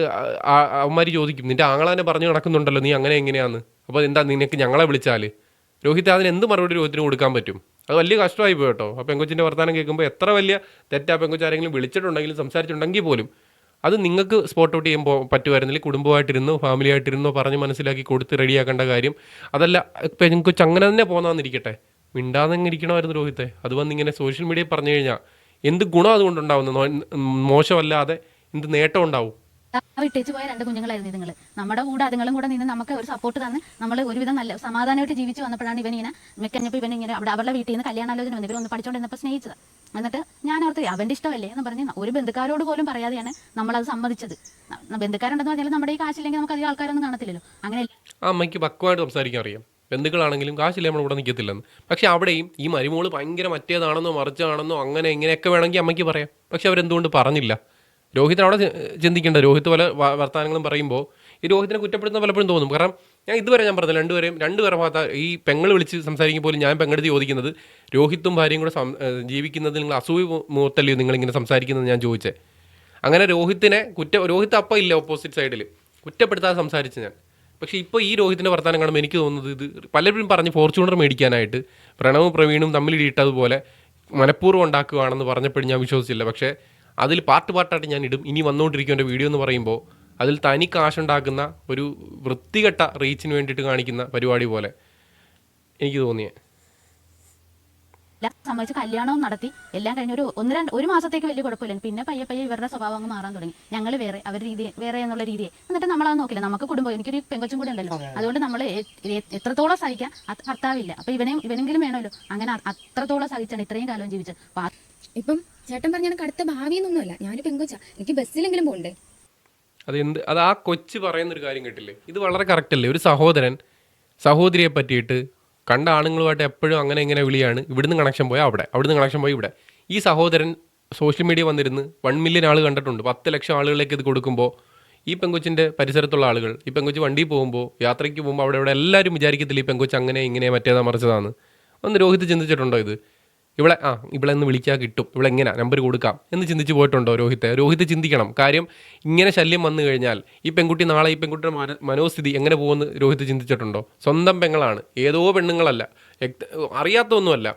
അവന്മാർ ചോദിക്കും നിന്റെ ആങ്ങളെ പറഞ്ഞു നടക്കുന്നുണ്ടല്ലോ നീ അങ്ങനെ എങ്ങനെയാന്ന്? അപ്പോൾ എന്താ നിനക്ക് ഞങ്ങളെ വിളിച്ചാൽ രോഹിത്തെ അതിന് എന്ത് മറുപടി രോഹിത്തിന് കൊടുക്കാൻ പറ്റും? അത് വലിയ കഷ്ടമായി പോയി കേട്ടോ. ആ പെങ്കൊച്ചിന്റെ വർത്തമാനം കേൾക്കുമ്പോൾ എത്ര വലിയ തെറ്റാ പെങ്കൊച്ച് ആരെങ്കിലും വിളിച്ചിട്ടുണ്ടെങ്കിലും സംസാരിച്ചിട്ടുണ്ടെങ്കിൽ പോലും അത് നിങ്ങൾക്ക് സ്പോട്ട് ഔട്ട് ചെയ്യുമ്പോൾ പറ്റുമായിരുന്നില്ല കുടുംബമായിട്ടിരുന്നോ ഫാമിലി ആയിട്ടിരുന്നോ പറഞ്ഞ് മനസ്സിലാക്കി കൊടുത്ത് റെഡിയാക്കേണ്ട കാര്യം. അതല്ല പെങ്കൊച്ച് അങ്ങനെ തന്നെ പോന്നാന്നിരിക്കട്ടെ. മിണ്ടാതെ ഇരിക്കണമായിരുന്നു രോഹിത്തെ. അത് വന്നിങ്ങനെ സോഷ്യൽ മീഡിയയിൽ പറഞ്ഞു കഴിഞ്ഞാൽ എന്ത് ഗുണം അതുകൊണ്ടുണ്ടാവുന്നു? മോശമല്ലാതെ എന്ത് നേട്ടം ഉണ്ടാവും? വിട്ടേച്ച് പോയ രണ്ട് കുഞ്ഞുങ്ങളായിരുന്നു നിങ്ങൾ നമ്മുടെ കൂടെ അതുങ്ങളും കൂടെ നിന്ന് നമുക്ക് ഒരു സപ്പോർട്ട് തന്ന് നമ്മൾ ഒരുവിധം നല്ല സമാധാനമായിട്ട് ജീവിച്ച് വന്നപ്പോഴാണ് ഇവൻ ഇങ്ങനെ മിക്കഞ്ഞപ്പോൾ ഇവൻ ഇങ്ങനെ അവിടെ അവരുടെ വീട്ടിൽ നിന്ന് കല്യാണാലോചന വന്നു. ഇവരൊന്ന് പഠിച്ചുകൊണ്ടിരുന്നപ്പോൾ സ്നേഹിച്ചത്. എന്നിട്ട് ഞാൻ ഓർത്ത് അവന്റെ ഇഷ്ടമല്ലേ? എന്ന് പറഞ്ഞ് ഒരു ബന്ധുക്കാരോട് പോലും പറയാതെയാണ് നമ്മളത് സമ്മതിച്ചത്. ബന്ധുക്കാരുണ്ടെന്ന് പറഞ്ഞാൽ നമ്മുടെ ഈ കാശില്ലെങ്കിൽ നമുക്ക് അധികം ആൾക്കാരൊന്നും കാണത്തില്ലല്ലോ. അങ്ങനെ അമ്മയ്ക്ക് പക്വമായിട്ട് സംസാരിക്കാൻ അറിയാം. ബന്ധുക്കളാണെങ്കിലും കാശില്ല നമ്മൾ ഇവിടെ നിൽക്കത്തില്ലെന്ന് പക്ഷെ അവിടെയും ഈ മരുമോൾ ഭയങ്കര മറ്റേതാണെന്നോ മറിച്ചാണെന്നോ അങ്ങനെ ഇങ്ങനെയൊക്കെ വേണമെങ്കിൽ അമ്മയ്ക്ക് പറയാം. പക്ഷെ അവരെന്തുകൊണ്ട് പറഞ്ഞില്ല? രോഹിത് അവിടെ ചിന്തിക്കേണ്ട. രോഹിത് പല വർത്തമാനങ്ങളും പറയുമ്പോൾ ഈ രോഹിത്തിനെ കുറ്റപ്പെടുത്തുന്ന പലപ്പോഴും തോന്നും. കാരണം ഞാൻ ഇതുവരെ ഞാൻ പറഞ്ഞത് രണ്ടുപേരെയും രണ്ടുപേരെ ഭാഗത്ത് ഈ പെങ്ങൾ വിളിച്ച് സംസാരിക്കും പോലും ഞാൻ പെങ്ങളെടുത്ത് ചോദിക്കുന്നത് രോഹിത്തും ഭാര്യയും കൂടെ ജീവിക്കുന്നത് നിങ്ങൾ അസൂയ മുഖത്തല്ലയോ നിങ്ങളിങ്ങനെ സംസാരിക്കുന്നത് ഞാൻ ചോദിച്ചേ. അങ്ങനെ രോഹിത്തിനെ കുറ്റ രോഹിത്ത് അപ്പം ഇല്ല ഓപ്പോസിറ്റ് സൈഡിൽ കുറ്റപ്പെടുത്താതെ സംസാരിച്ച് ഞാൻ. പക്ഷേ ഇപ്പോൾ ഈ രോഹിത്തിന്റെ വർത്തമാനം കാണുമ്പോൾ എനിക്ക് തോന്നുന്നത് ഇത് പലരും പറഞ്ഞ് ഫോർച്യൂണർ മേടിക്കാനായിട്ട് പ്രണവും പ്രവീണും തമ്മിൽ ഇട്ടതുപോലെ മനഃപൂർവം ഉണ്ടാക്കുകയാണെന്ന് പറഞ്ഞപ്പോഴും ഞാൻ വിശ്വസിച്ചില്ല. പക്ഷേ അതിൽ പാർട്ട് പാർട്ടായിട്ട് ഞാൻ ഇടും. ഇനി വന്നുകൊണ്ടിരിക്കും എന്റെ വീഡിയോ എന്ന് പറയുമ്പോൾ അതിൽ തനി കാശുണ്ടാക്കുന്ന ഒരു വൃത്തികെട്ട റീച്ചിന് വേണ്ടിയിട്ട് കാണിക്കുന്ന പരിപാടി പോലെ എനിക്ക് തോന്നിയേ. സംബന്ധിച്ച് കല്യാണവും നടത്തി. എല്ലാം കഴിഞ്ഞ ഒരു ഒന്ന് രണ്ട് ഒരു മാസത്തേക്ക് വലിയ കുഴപ്പമില്ല. പിന്നെ പയ്യെ പയ്യെ ഇവരുടെ സ്വഭാവം അങ്ങ് മാറാൻ തുടങ്ങി. ഞങ്ങൾ വേറെ അവർ രീതി വേറെ എന്നുള്ള രീതിയെ. എന്നിട്ട് നമ്മളത് നോക്കില്ല. നമുക്ക് കുടുംബം എനിക്കൊരു പെങ്കൊച്ചും കൂടെ ഉണ്ടല്ലോ. അതുകൊണ്ട് നമ്മൾ എത്രത്തോളം സഹിക്കാം? ഭർത്താവില്ല. അപ്പൊ ഇവനെയും ഇവനെങ്കിലും വേണമല്ലോ. അങ്ങനെ അത്രത്തോളം സഹിച്ചാണ് ഇത്രയും കാലം ജീവിച്ചത്. ഇപ്പം ചേട്ടൻ പറഞ്ഞ കണക്ക് അടുത്ത ഭാവിയൊന്നുമല്ല ഞാനൊരു പെങ്കൊച്ചാ. എനിക്ക് ബസ്സിലെങ്കിലും പോണ്ടേ? അത് എന്ത് അത് ആ കൊച്ചു പറയുന്ന ഒരു കാര്യം കേട്ടില്ലേ? ഇത് വളരെ കറക്റ്റ് അല്ലേ? ഒരു സഹോദരൻ സഹോദരിയെ പറ്റിയിട്ട് കണ്ട ആണുങ്ങളുമായിട്ട് എപ്പോഴും അങ്ങനെ ഇങ്ങനെ വിളിയാണ്. ഇവിടുന്ന് കണക്ഷൻ പോയാൽ അവിടെ. അവിടുന്ന് കണക്ഷൻ പോയി ഇവിടെ. ഈ സഹോദരൻ സോഷ്യൽ മീഡിയ വന്നിരുന്ന് വൺ മില്യൺ ആൾ കണ്ടിട്ടുണ്ട്. പത്ത് ലക്ഷം ആളുകളിലേക്ക് ഇത് കൊടുക്കുമ്പോൾ ഈ പെങ്കൊച്ചിന്റെ പരിസരത്തുള്ള ആളുകൾ ഈ പെങ്കൊച്ച് വണ്ടിയിൽ പോകുമ്പോൾ യാത്രയ്ക്ക് പോകുമ്പോൾ അവിടെ ഇവിടെ എല്ലാവരും വിചാരിക്കത്തില്ല ഈ പെങ്കൊച്ച് അങ്ങനെ ഇങ്ങനെ മറ്റേതാ മറിച്ചതാണ് ഒന്ന് രോഹിത് ചിന്തിച്ചിട്ടുണ്ടോ ഇത്? ഇവിടെ ആ ഇവിടെ നിന്ന് വിളിക്കാൻ കിട്ടും. ഇവിടെ എങ്ങനെ? നമ്പർ കൊടുക്കാം. എന്ന് ചിന്തിച്ച് പോയിട്ടുണ്ടോ രോഹിത്തെ? രോഹിത് ചിന്തിക്കണം. കാര്യം ഇങ്ങനെ ശല്യം വന്നു കഴിഞ്ഞാൽ ഈ പെൺകുട്ടി നാളെ ഈ പെൺകുട്ടിയുടെ മന മനോസ്ഥിതി എങ്ങനെ പോകുമെന്ന് രോഹിത് ചിന്തിച്ചിട്ടുണ്ടോ? സ്വന്തം പെങ്ങളാണ്. ഏതോ പെണ്ണുങ്ങളല്ല. രക്ത അറിയാത്തൊന്നുമല്ല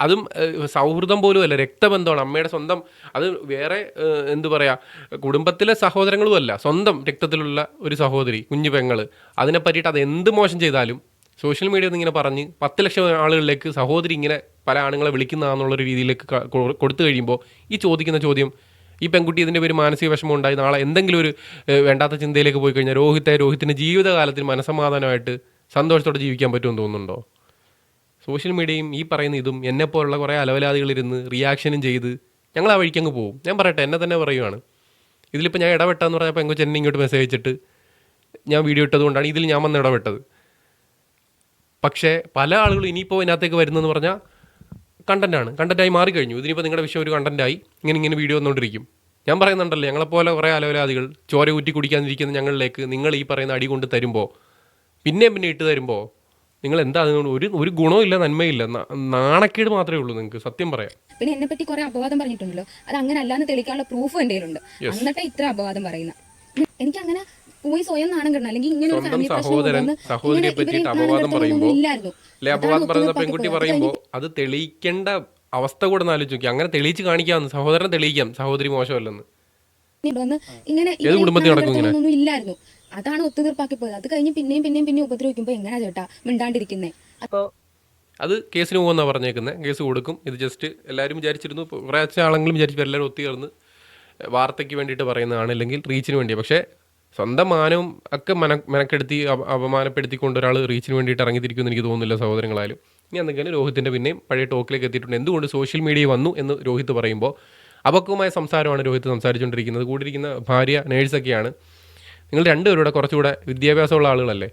അതും സൗഹൃദം പോലുമല്ല. രക്തബന്ധമാണ്. അമ്മയുടെ സ്വന്തം അത് വേറെ എന്തു പറയുക കുടുംബത്തിലെ സഹോദരങ്ങളുമല്ല. സ്വന്തം രക്തത്തിലുള്ള ഒരു സഹോദരി കുഞ്ഞു പെങ്ങൾ അതിനെ പറ്റിയിട്ട് അത് എന്ത് മോശം ചെയ്താലും സോഷ്യൽ മീഡിയ ഇങ്ങനെ പറഞ്ഞ് പത്ത് ലക്ഷം ആളുകളിലേക്ക് സഹോദരി ഇങ്ങനെ പല ആണുങ്ങളെ വിളിക്കുന്നതാണെന്നുള്ളൊരു രീതിയിലേക്ക് കൊടുത്തു കഴിയുമ്പോൾ ഈ ചോദിക്കുന്ന ചോദ്യം ഈ പെൺകുട്ടി ഇതിന്റെ പേര് മാനസിക വിഷമം ഉണ്ടായി നാളെ എന്തെങ്കിലും ഒരു വേണ്ടാത്ത ചിന്തയിലേക്ക് പോയി കഴിഞ്ഞാൽ രോഹിത്തെ രോഹിത്തിന്റെ ജീവിതകാലത്തിൽ മനസമാധാനമായിട്ട് സന്തോഷത്തോടെ ജീവിക്കാൻ പറ്റുമെന്ന് തോന്നുന്നുണ്ടോ? സോഷ്യൽ മീഡിയയും ഈ പറയുന്ന ഇതും എന്നെപ്പോലുള്ള കുറേ അലവലാദികളിരുന്ന് റിയാക്ഷനും ചെയ്ത് ഞങ്ങൾ ആ വഴിക്കങ്ങ് പോകും. ഞാൻ പറയട്ടെ എന്നെ തന്നെ പറയുവാണ്. ഇതിലിപ്പോൾ ഞാൻ ഇടപെട്ടെന്ന് പറഞ്ഞപ്പോൾ എങ്ങോ എന്നെ ഇങ്ങോട്ട് മെസ്സേജ് അയച്ചിട്ട് ഞാൻ വീഡിയോ ഇട്ടതുകൊണ്ടാണ് ഇതിൽ ഞാൻ വന്ന് ഇടപെട്ടത്. പക്ഷേ പല ആളുകളും ഇനിയിപ്പോൾ ഇതിനകത്തേക്ക് വരുന്നതെന്ന് പറഞ്ഞാൽ കണ്ടന്റാണ് കണ്ടന്റായി മാറിക്കഴിഞ്ഞു. ഇതിനിപ്പോൾ നിങ്ങളുടെ വിഷയം ഒരു കണ്ടന്റായി ഇങ്ങനെ ഇങ്ങനെ വീഡിയോ വന്നുകൊണ്ടിരിക്കും ഞാൻ പറയുന്നുണ്ടല്ലോ ഞങ്ങളെപ്പോലെ കുറേ അലവലാദികൾ ചോര ഊറ്റി കുടിക്കാതിരിക്കുന്ന ഞങ്ങളിലേക്ക് നിങ്ങൾ ഈ പറയുന്ന അടി കൊണ്ട് തരുമ്പോൾ പിന്നെയും പിന്നെ ഇട്ട് തരുമ്പോൾ നിങ്ങൾ എന്താ ഒരു ഒരു ഗുണമില്ല നന്മയില്ല നാണക്കേട് മാത്രമേ ഉള്ളൂ നിങ്ങൾക്ക്. സത്യം പറയാം. പിന്നെ എന്നെ പറ്റി കുറെ അപവാദം പറഞ്ഞിട്ടുണ്ടല്ലോ. അത് അങ്ങനെ അല്ലാന്ന് തെളിയിക്കാനുള്ള പ്രൂഫ് എന്റെ കയ്യിലുണ്ട്. എന്നിട്ട് ഇത്ര അപവാദം പറയുന്ന. എനിക്ക് അങ്ങനെ പോയി സ്വയം നാണം കിടണം. അല്ലെങ്കിൽ ഇങ്ങനെ ഒരു ഫാമിലി പ്രശ്നം സഹോദരൻ സഹോദരിയെ ഇങ്ങനെ പറ്റിയിട്ട് അപവാദം കെടുത്താനൊന്നും പറയുമ്പോൾ ഇല്ലായിരുന്നു. അല്ലെ അപവാദം പറയുന്ന പെൺകുട്ടി പറയുമ്പോൾ അത് തെളിയിക്കേണ്ട അവസ്ഥ കൂടെ ആലോചിച്ച് നോക്കി. അങ്ങനെ തെളിയിച്ച് കാണിക്കാമെന്ന് സഹോദരൻ തെളിയിക്കാം സഹോദരി മോശമല്ലെന്ന്. ഇങ്ങനെ ഒന്നും ഇല്ലായിരുന്നു. അതാണ് ഒത്തുതീർപ്പാക്കി പോയത്. അത് കഴിഞ്ഞ് പിന്നെയും പിന്നെയും പിന്നെയും ഉപദ്രവിക്കുമ്പോ എങ്ങനെയാ ചേട്ടാ മിണ്ടാണ്ടിരിക്കുന്നേ? അത് കേസിന് പോകുന്ന പറഞ്ഞേക്കുന്നത് കേസ് കൊടുക്കും. ഇത് ജസ്റ്റ് എല്ലാവരും വിചാരിച്ചിരുന്നു കുറേ ആളെങ്കിലും വിചാരിച്ചു എല്ലാവരും ഒത്തുചേർന്ന് വാർത്തയ്ക്ക് വേണ്ടിയിട്ട് പറയുന്നതാണ് അല്ലെങ്കിൽ റീച്ചിന് വേണ്ടി പക്ഷേ സ്വന്തം മാനവും ഒക്കെ മന മെനക്കെടുത്തി അപ- അപമാനപ്പെടുത്തിക്കൊണ്ട് ഒരാൾ റീച്ചിന് വേണ്ടിയിട്ട് ഇറങ്ങിത്തിരിക്കുമെന്ന് എനിക്ക് തോന്നുന്നില്ല സഹോദരങ്ങളായാലും. ഇനി എന്തെങ്കിലും രോഹിത്തിന്റെ പിന്നെയും പഴയ ടോക്കിലേക്ക് എത്തിയിട്ടുണ്ട്. എന്തുകൊണ്ട് സോഷ്യൽ മീഡിയ വന്നു എന്ന് രോഹിത് പറയുമ്പോൾ അപക്വമായ സംസാരമാണ് രോഹിത് സംസാരിച്ചുകൊണ്ടിരിക്കുന്നത്. കൂടിയിരിക്കുന്ന ഭാര്യ നേഴ്സൊക്കെയാണ്. നിങ്ങൾ രണ്ടുപേരുടെ കുറച്ചുകൂടെ വിദ്യാഭ്യാസമുള്ള ആളുകളല്ലേ?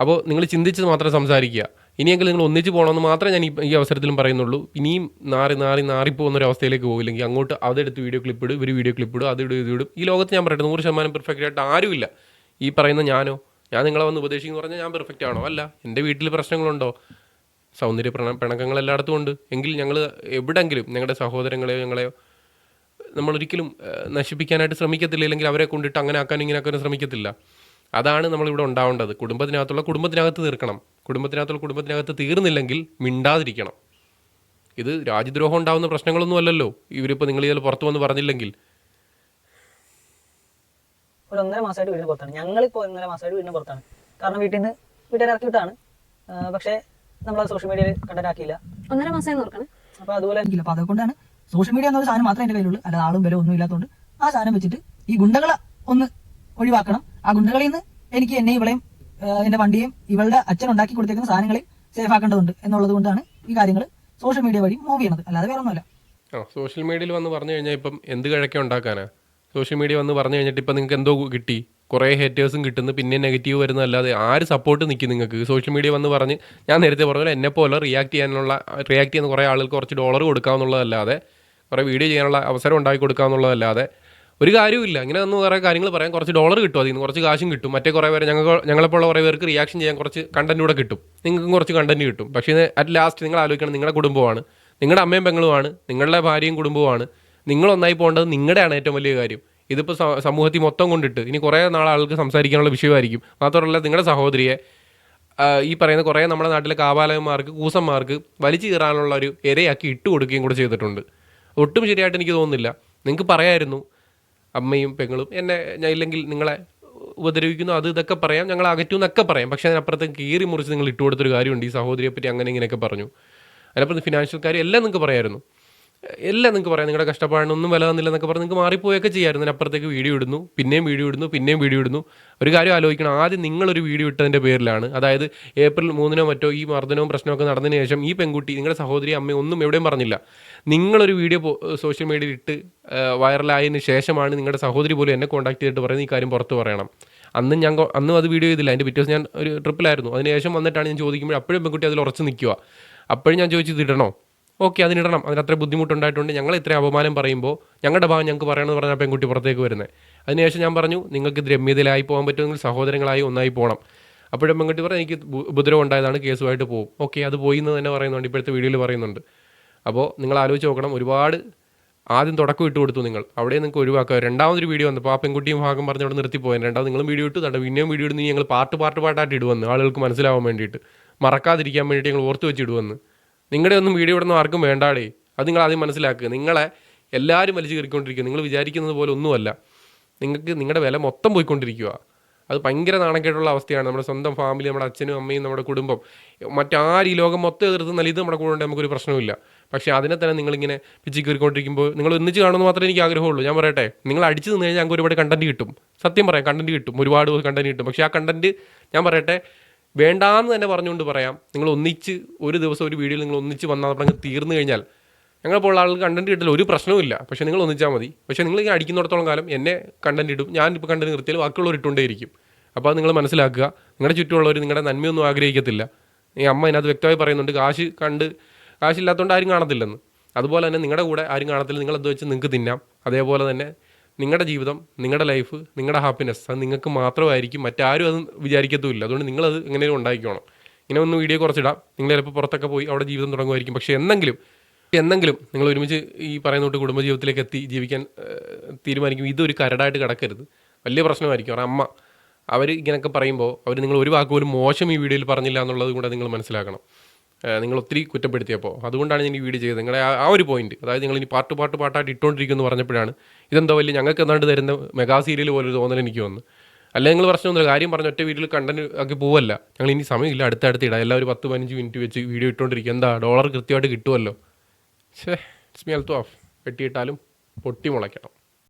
അപ്പോൾ നിങ്ങൾ ചിന്തിച്ച് മാത്രം സംസാരിക്കുക. ഇനിയെങ്കിലും നിങ്ങൾ ഒന്നിച്ച് പോകണമെന്ന് മാത്രമേ ഞാൻ ഈ അവസരത്തിലും പറയുന്നുള്ളൂ. ഇനിയും നാറി നാറി നാറിപ്പോകുന്ന ഒരു അവസ്ഥയിലേക്ക് പോകില്ലെങ്കിൽ അങ്ങോട്ട് അതെടുത്ത് വീഡിയോ ക്ലിപ്പ് ഇടും ഇവർ വീഡിയോ ക്ലിപ്പ് ഇടും അത് ഇടും ഇത് ഇടും. ഈ ലോകത്ത് ഞാൻ പറയട്ടെ നൂറ് ശതമാനം പെർഫെക്റ്റ് ആയിട്ട് ആരുമില്ല. ഈ പറയുന്ന ഞാനോ? ഞാൻ നിങ്ങളെ വന്ന് ഉപദേശിക്കുന്നു പറഞ്ഞാൽ ഞാൻ പെർഫെക്റ്റ് ആണോ? അല്ല. എന്റെ വീട്ടിൽ പ്രശ്നങ്ങളുണ്ടോ? സൗന്ദര്യ പ്രണ പിണക്കങ്ങൾ എല്ലായിടത്തും ഉണ്ട്. എങ്കിൽ ഞങ്ങൾ എവിടെങ്കിലും ഞങ്ങളുടെ സഹോദരങ്ങളെയോ ഞങ്ങളെയോ നമ്മളൊരിക്കലും നശിപ്പിക്കാനായിട്ട് ശ്രമിക്കത്തില്ല. അല്ലെങ്കിൽ അവരെ കൊണ്ടിട്ട് അങ്ങനെ ആക്കാനും ഇങ്ങനെ ആക്കാനും ശ്രമിക്കത്തില്ല. അതാണ് നമ്മളിവിടെ ഉണ്ടാവേണ്ടത്. കുടുംബത്തിനകത്തുള്ള കുടുംബത്തിനകത്ത് തീർക്കണം. കുടുംബത്തിനകത്തുള്ള കുടുംബത്തിനകത്ത് തീർന്നില്ലെങ്കിൽ മിണ്ടാതിരിക്കണം. ഇത് രാജ്യദ്രോഹം ഉണ്ടാകുന്ന പ്രശ്നങ്ങളൊന്നും അല്ലല്ലോ. ഇവരിപ്പോൾ നിങ്ങൾ ഇതിൽ പുറത്തു വന്ന് പറഞ്ഞില്ലെങ്കിൽ. ഒരു ഒന്നര മാസമായിട്ട് വീടിന് പുറത്താണ്. ഞങ്ങളിപ്പോൾ ഒന്നര മാസമായിട്ട് വീടിന് പുറത്താണ്. കാരണം വീട്ടിൽ നിന്ന് വീട്ടുകാർ ഇറക്കി വിട്ടാണ്. ആ, പക്ഷേ നമ്മൾ സോഷ്യൽ മീഡിയയിൽ കണ്ടന്റ് ആക്കിയില്ല. ഒന്നര മാസമായി നോക്കണം അപ്പോൾ അതുപോലെ എനിക്കില്ല അപ്പോൾ അതുകൊണ്ടാണ് സോഷ്യൽ മീഡിയ എന്നൊരു സാധനം മാത്രമേ എന്റെ കയ്യിലുള്ളൂ. അല്ലാതെ ആളും വില ഒന്നും ഇല്ലാത്തതുകൊണ്ട് ആ സാധനം വെച്ചിട്ട് ഈ ഗുണ്ടകളെ ഒന്ന് ഒഴിവാക്കണം. ആ ഗുണ്ടകളിൽ നിന്ന് എനിക്ക് എന്നെ ഇവളെയും എന്റെ വണ്ടിയും ഇവളുടെ അച്ഛൻ ഉണ്ടാക്കി കൊടുത്തേക്കുന്ന സാധനങ്ങളെയും സേഫ് ആക്കേണ്ടതുണ്ട് എന്നുള്ളത് കൊണ്ടാണ് ഈ കാര്യങ്ങൾ സോഷ്യൽ മീഡിയ വഴി മൂവ് ചെയ്യുന്നത്. അല്ലാതെ വേറെ ഒന്നുമല്ല. സോഷ്യൽ മീഡിയയിൽ വന്ന് പറഞ്ഞു കഴിഞ്ഞാൽ ഇപ്പം എന്ത് കിഴക്ക ഉണ്ടാക്കാനാ? സോഷ്യൽ മീഡിയ വന്ന് പറഞ്ഞു കഴിഞ്ഞിട്ട് ഇപ്പം നിങ്ങൾക്ക് എന്തോ കിട്ടി. കുറേ ഹേറ്റേഴ്സും കിട്ടുന്നു. പിന്നെ നെഗറ്റീവ് വരുന്നതല്ലാതെ ആര് സപ്പോർട്ട് നിൽക്കും നിങ്ങൾക്ക്? സോഷ്യൽ മീഡിയ വന്ന് പറഞ്ഞ് ഞാൻ നേരത്തെ പറഞ്ഞ പോലെ എന്നെ പോലെ റിയാക്ട് ചെയ്യാനുള്ള റിയാക്ട് ചെയ്യുന്ന കുറേ ആളുകൾക്ക് കുറച്ച് ഡോളർ കൊടുക്കാമെന്നുള്ളതല്ലാതെ കുറേ വീഡിയോ ചെയ്യാനുള്ള അവസരം ഉണ്ടാക്കി കൊടുക്കാമെന്നുള്ളതല്ലാതെ ഒരു കാര്യമില്ല ഇങ്ങനെ ഒന്ന് കുറേ കാര്യങ്ങൾ പറയാം. കുറച്ച് ഡോളർ കിട്ടും അതിൽ നിന്ന്. കുറച്ച് കാശും കിട്ടും. മറ്റേ കുറേ പേര് ഞങ്ങൾ ഞങ്ങളെപ്പോലുള്ള കുറേ പേർക്ക് റിയാക്ഷൻ ചെയ്യാൻ കുറച്ച് കണ്ടന്റ് കൂടെ കിട്ടും. നിങ്ങൾക്കും കുറച്ച് കണ്ടന്റ് കിട്ടും. പക്ഷേ അറ്റ് ലാസ്റ്റ് നിങ്ങൾ ആലോചിക്കണം. നിങ്ങളുടെ കുടുംബമാണ് നിങ്ങളുടെ അമ്മയും പെങ്ങളുമാണ്. നിങ്ങളുടെ ഭാര്യയും കുടുംബവുമാണ്. നിങ്ങൾ ഒന്നായി പോകേണ്ടത് നിങ്ങളുടെയാണ് ഏറ്റവും വലിയ കാര്യം. ഇതിപ്പോൾ സമൂഹത്തിൽ മൊത്തം കൊണ്ടിട്ട് ഇനി കുറേ നാൾ ആൾക്ക് സംസാരിക്കാനുള്ള വിഷയമായിരിക്കും. മാത്രമല്ല നിങ്ങളുടെ സഹോദരിയെ ഈ പറയുന്ന കുറേ നമ്മുടെ നാട്ടിലെ കാവാലകന്മാർക്ക് കൂസന്മാർക്ക് വലിച്ചു കീറാനുള്ള ഒരു ഇരയാക്കി ഇട്ട് കൊടുക്കുകയും കൂടെ ചെയ്തിട്ടുണ്ട്. ഒട്ടും ശരിയായിട്ട് എനിക്ക് തോന്നുന്നില്ല. നിങ്ങൾക്ക് പറയായിരുന്നു അമ്മയും പെങ്ങളും എന്നെ ഞാൻ ഇല്ലെങ്കിൽ നിങ്ങളെ ഉപദ്രവിക്കുന്നു അത് ഇതൊക്കെ പറയാം ഞങ്ങൾ അകറ്റു എന്നൊക്കെ പറയാം. പക്ഷേ അതിനപ്പുറത്തേക്ക് കീറി മുറിച്ച് നിങ്ങൾ ഇട്ട് കൊടുത്തൊരു കാര്യമുണ്ട്. ഈ സഹോദരിയെ പറ്റി അങ്ങനെ ഇങ്ങനെയൊക്കെ പറഞ്ഞു. അതിനപ്പുറത്ത് ഫിനാൻഷ്യൽ കാര്യം എല്ലാം നിങ്ങൾക്ക് പറയായിരുന്നു. എല്ലാം നിങ്ങൾക്ക് പറയാം. നിങ്ങളുടെ കഷ്ടപ്പാടിനൊന്നും വില തന്നില്ല എന്നൊക്കെ പറഞ്ഞ് നിങ്ങൾക്ക് മാറിപ്പോയൊക്കെ ചെയ്യാമായിരുന്നു അതിനപ്പുറത്തേക്ക് വീഡിയോ ഇടുന്നു പിന്നെയും വീഡിയോ ഇടുന്നു പിന്നെയും വീഡിയോ ഇടുന്നു. ഒരു കാര്യം ആലോചിക്കണം. ആദ്യം നിങ്ങളൊരു വീഡിയോ ഇട്ടതിന്റെ പേരിലാണ്. അതായത് ഏപ്രിൽ മൂന്നിനോ മറ്റോ ഈ മർദ്ദനവും പ്രശ്നമൊക്കെ നടന്നതിന് ശേഷം ഈ പെൺകുട്ടി നിങ്ങളുടെ സഹോദരി അമ്മയും ഒന്നും എവിടെയും പറഞ്ഞില്ല. നിങ്ങളൊരു വീഡിയോ സോഷ്യൽ മീഡിയയിൽ ഇട്ട് വൈറലായതിന് ശേഷമാണ് നിങ്ങളുടെ സഹോദരി പോലും എന്നെ കോൺടാക്ട് ചെയ്തിട്ട് പറയുന്നത് ഈ കാര്യം പുറത്ത് പറയണം. അന്ന് ഞാൻ അന്നും അത് വീഡിയോ ചെയ്തില്ല. അതിന്റെ പിറ്റേ ദിവസം ഞാൻ ഒരു ട്രിപ്പിലായിരുന്നു അതിനുശേഷം വന്നിട്ടാണ് ഞാൻ ചോദിക്കുമ്പോൾ അപ്പോഴും പെൺകുട്ടി അതിൽ ഉറച്ച് നിൽക്കുക അപ്പോഴും ഞാൻ ചോദിച്ചു ഇടണോ? ഓക്കെ അതിനിടണം. അതിന് അത്ര ബുദ്ധിമുട്ടുണ്ടായിട്ടുണ്ട്. ഞങ്ങൾ ഇത്രയും അപമാനം പറയുമ്പോൾ ഞങ്ങളുടെ ഭാഗം ഞങ്ങൾക്ക് പറയണമെന്ന് പറഞ്ഞാൽ പെൺകുട്ടി പുറത്തേക്ക് വരുന്നത് അതിനുശേഷം ഞാൻ പറഞ്ഞു നിങ്ങൾക്ക് രമ്യതയിലായി പോകാൻ പറ്റുമെങ്കിൽ സഹോദരങ്ങളായി ഒന്നായി പോകണം അപ്പോഴും പെൺകുട്ടി പറഞ്ഞു എനിക്ക് ഉപദ്രവം ഉണ്ടായതാണ് കേസുമായിട്ട് പോകും ഓക്കെ അത് പോയി എന്ന് തന്നെ പറയുന്നുണ്ട്. ഇപ്പോഴത്തെ വീഡിയോയിൽ പറയുന്നുണ്ട്. അപ്പോൾ നിങ്ങൾ ആലോചിച്ച് നോക്കണം ഒരുപാട് ആദ്യം തുടക്കം ഇട്ട് കൊടുത്തു നിങ്ങൾ. അവിടെ നിങ്ങൾക്ക് ഒഴിവാക്കുക രണ്ടാമതൊരു വീഡിയോ വന്നപ്പോൾ ആ പെൺകുട്ടിയും ഭാഗം പറഞ്ഞ് അവിടെ നിർത്തിപ്പോയത് രണ്ടാമത് നിങ്ങളും വീഡിയോ ഇട്ടു തട്ടെ പിന്നെയും വീഡിയോ ഇടുന്നു. ഞങ്ങൾ പാർട്ട് പാർട്ട് പാട്ടായിട്ട് ഇടുവന്ന് ആളുകൾക്ക് മനസ്സിലാവാൻ വേണ്ടിയിട്ട്. മറക്കാതിരിക്കാൻ വേണ്ടിയിട്ട് ഞങ്ങൾ ഓർത്ത് വെച്ച് ഇടുവന്ന്. നിങ്ങളുടെ ഒന്നും വീഡിയോ ഇടുന്ന ആർക്കും വേണ്ടാടേ. അത് നിങ്ങൾ ആദ്യം മനസ്സിലാക്കുക നിങ്ങളെ എല്ലാവരും വലിച്ചു കയറിക്കൊണ്ടിരിക്കുക നിങ്ങൾ വിചാരിക്കുന്നത് പോലെ ഒന്നുമല്ല. നിങ്ങൾക്ക് നിങ്ങളുടെ വില മൊത്തം പോയിക്കൊണ്ടിരിക്കുക അത് ഭയങ്കര നാണക്കേട്ടുള്ള അവസ്ഥയാണ്. നമ്മുടെ സ്വന്തം ഫാമിലി നമ്മുടെ അച്ഛനും അമ്മയും നമ്മുടെ കുടുംബം. മറ്റാരും ഈ ലോകം മൊത്തം എതിർത്ത് നൽകി നമ്മുടെ കൂടെ ഉണ്ടെങ്കിൽ നമുക്കൊരു പ്രശ്നമില്ല പക്ഷേ അതിനെ തന്നെ നിങ്ങളിങ്ങനെ പിച്ചി കയറിക്കൊണ്ടിരിക്കുമ്പോൾ നിങ്ങൾ ഒന്നിച്ച് കാണുമെന്ന് മാത്രമേ എനിക്ക് ആഗ്രഹമുള്ളൂ. ഞാൻ പറയട്ടെ നിങ്ങൾ അടിച്ചു നിന്ന് കഴിഞ്ഞാൽ ഞങ്ങൾക്ക് ഒരുപാട് കണ്ടന്റ് കിട്ടും. സത്യം പറയാം കണ്ടന്റ് കിട്ടും. ഒരുപാട് കണ്ടന്റ് കിട്ടും. പക്ഷേ ആ കണ്ടന്റ് ഞാൻ പറയട്ടെ വേണ്ടാന്ന് തന്നെ പറഞ്ഞുകൊണ്ട് പറയാം. നിങ്ങൾ ഒന്നിച്ച് ഒരു ദിവസം ഒരു വീഡിയോയിൽ നിങ്ങൾ ഒന്നിച്ച് വന്നാൽ പറഞ്ഞ് തീർന്നു കഴിഞ്ഞാൽ ഞങ്ങളെ പോലുള്ള ആൾക്ക് കണ്ടന്റ് കിട്ടില്ല. ഒരു പ്രശ്നവുമില്ല പക്ഷേ നിങ്ങൾ ഒന്നിച്ചാൽ മതി. പക്ഷേ നിങ്ങൾ അടിക്കുന്നിടത്തോളം കാലം എന്നെ കണ്ടന്റ് ഇടും. ഞാൻ ഇപ്പോൾ കണ്ടന്റ് നിർത്തിയാൽ ബാക്കിയുള്ളവർ ഇട്ടുകൊണ്ടേയിരിക്കും. അപ്പോൾ അത് നിങ്ങൾ മനസ്സിലാക്കുക. നിങ്ങളുടെ ചുറ്റുമുള്ളവർ നിങ്ങളുടെ നന്മയൊന്നും ആഗ്രഹിക്കത്തില്ല. ഈ അമ്മ അതിനകത്ത് വ്യക്തമായി പറയുന്നുണ്ട് കാശ് കണ്ട് കാശില്ലാത്തതുകൊണ്ട് ആരും കാണത്തില്ലെന്ന്. അതുപോലെ തന്നെ നിങ്ങളുടെ കൂടെ ആരും കാണത്തില്ല. നിങ്ങളെന്ത് വെച്ച് നിങ്ങൾക്ക് തിന്നാം. അതേപോലെ തന്നെ നിങ്ങളുടെ ജീവിതം നിങ്ങളുടെ ലൈഫ് നിങ്ങളുടെ ഹാപ്പിനെസ് അത് നിങ്ങൾക്ക് മാത്രമായിരിക്കും. മറ്റാരും അത് വിചാരിക്കത്തുമില്ല. അതുകൊണ്ട് നിങ്ങളത് എങ്ങനെയും ഉണ്ടാക്കിക്കോണം. ഇങ്ങനെ ഒന്ന് വീഡിയോ കുറച്ചിടാം. നിങ്ങൾ ചിലപ്പോൾ പുറത്തൊക്കെ പോയി അവിടെ ജീവിതം തുടങ്ങുമായിരിക്കും. പക്ഷേ എന്നെങ്കിലും എന്നെങ്കിലും നിങ്ങൾ ഒരുമിച്ച് ഈ പറയുന്ന തൊട്ട് കുടുംബജീവിതത്തിലേക്ക് എത്തി ജീവിക്കാൻ തീരുമാനിക്കും. ഇതൊരു കരടായിട്ട് കിടക്കരുത്. വലിയ പ്രശ്നമായിരിക്കും. കാരണം അമ്മ അവർ ഇങ്ങനെയൊക്കെ പറയുമ്പോൾ അവർ നിങ്ങൾ ഒരു വാക്ക് പോലും മോശം ഈ വീഡിയോയിൽ പറഞ്ഞില്ല എന്നുള്ളത് കൂടെ നിങ്ങൾ മനസ്സിലാക്കണം. നിങ്ങൾ ഒത്തിരി കുറ്റപ്പെടുത്തിയപ്പോൾ. അതുകൊണ്ടാണ് ഞാൻ ഈ വീഡിയോ ചെയ്തത്. നിങ്ങളെ ആ- ഒരു പോയിന്റ് അതായത് നിങ്ങൾ ഇനി പാട്ട് പാട്ട് പാട്ടായിട്ട് ഇട്ടുകൊണ്ടിരിക്കുന്നു പറഞ്ഞപ്പോഴാണ് ഇതെന്തോ വലിയ ഞങ്ങൾക്ക് എന്താണ്ട് തരുന്ന മെഗാ സീരിയൽ പോലെ തോന്നൽ എനിക്ക് വന്നു. അല്ല നിങ്ങൾ പ്രശ്നമൊന്നുമില്ല. കാര്യം പറഞ്ഞ ഒറ്റ വീട്ടിൽ കണ്ടന്റ് ആക്കി പോവല്ല. ഞങ്ങൾ ഇനി സമയമില്ല അടുത്തടുത്ത് ഇടാം. എല്ലാവരും പത്ത് പതിനഞ്ച് മിനിറ്റ് വെച്ച് വീഡിയോ ഇട്ടുകൊണ്ടിരിക്കുക എന്താ ഡോളർ കൃത്യമായിട്ട് കിട്ടുമല്ലോ ഷേ ഇറ്റ്സ് മീ ഹെൽത്ത് ഓഫ് വെട്ടിയിട്ടാലും പൊട്ടി മുളയ്ക്കണം.